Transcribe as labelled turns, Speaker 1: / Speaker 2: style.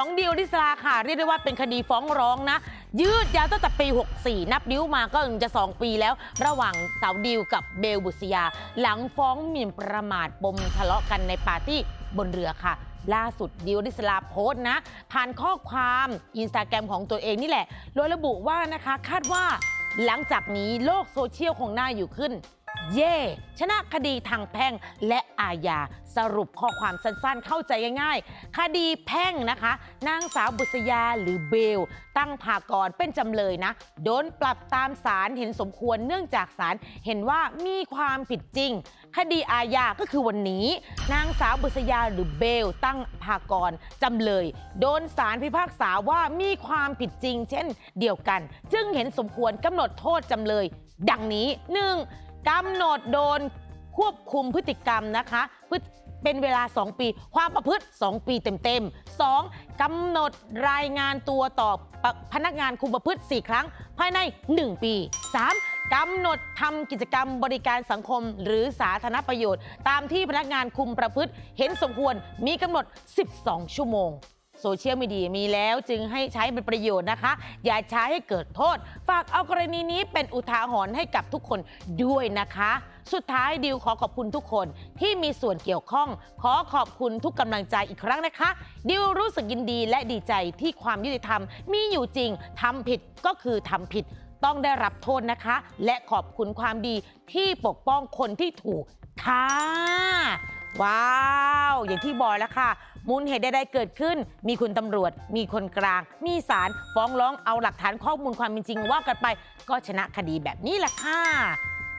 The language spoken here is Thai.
Speaker 1: ของดิวดิสลาค่ะ เรียกได้ว่าเป็นคดีฟ้องร้องนะ ยืดยาวตั้งแต่ปี 64 นับนิ้วมาก็จะ 2 ปีแล้ว ระหว่างสาวดิวกับเบลบุษยา หลังฟ้องหมิ่นประมาทปมทะเลาะกันในปาร์ตี้บนเรือค่ะ ล่าสุดดิวดิสลาโพสต์นะ ผ่านข้อความอินสตาแกรมของตัวเองนี่แหละโดยระบุว่านะคะคาดว่าหลังจากนี้โลกโซเชียลคงน่าอยู่ขึ้น เย่ชนะคดีทางแพ่งและอาญาสรุปข้อความสั้นๆ เข้าใจง่ายๆ คดีแพ่งนะคะ นางสาวบุษยาหรือเบล ตั้งภากรเป็นจำเลยนะ โดนปรับตามศาลเห็นสมควรเนื่องจากศาลเห็นว่ามีความผิดจริง คดีอาญาก็คือวันนี้ นางสาวบุษยาหรือเบล ตั้งภากรจำเลย โดนศาลพิพากษาว่ามีความผิดจริง เช่นเดียวกัน จึงเห็นสมควรกำหนดโทษจำเลย ดังนี้ 1. กำหนดโดนควบคุมพฤติกรรมนะคะพฤเป็นเวลา 2 ปี ความประพฤติ 2 ปีเต็มๆ 2. กำหนดรายงานตัวต่อพนักงานคุมประพฤติ 4 ครั้ง ภายใน 1 ปี 3. กำหนดทำกิจกรรมบริการสังคมหรือสาธารณประโยชน์ ตามที่พนักงานคุมประพฤติ เห็นสมควรมีกำหนด 12 ชั่วโมง โซเชียลมีเดียมีแล้วจึงให้ใช้เป็นประโยชน์นะคะ อย่าใช้ให้เกิดโทษ ฝากเอากรณีนี้เป็นอุทาหรณ์ให้กับทุกคนด้วยนะคะ สุดท้ายดิวขอขอบคุณทุกคนที่มีส่วนเกี่ยวข้อง ขอขอบคุณทุกกำลังใจอีกครั้งนะคะ ดิวรู้สึกยินดีและดีใจที่ความยุติธรรมมีอยู่จริงทำผิดก็คือทำผิดต้องได้รับโทษนะคะ และขอบคุณความดีที่ปกป้องคนที่ถูกค่ะ ว้าว อย่างที่บอกแล้วค่ะ มูลเหตุใดๆเกิดขึ้น มีคุณตำรวจ มีคนกลาง มีศาลฟ้องร้องเอาหลักฐานข้อมูลความเป็นจริงว่ากันไป ก็ชนะคดีแบบนี้แหละค่ะ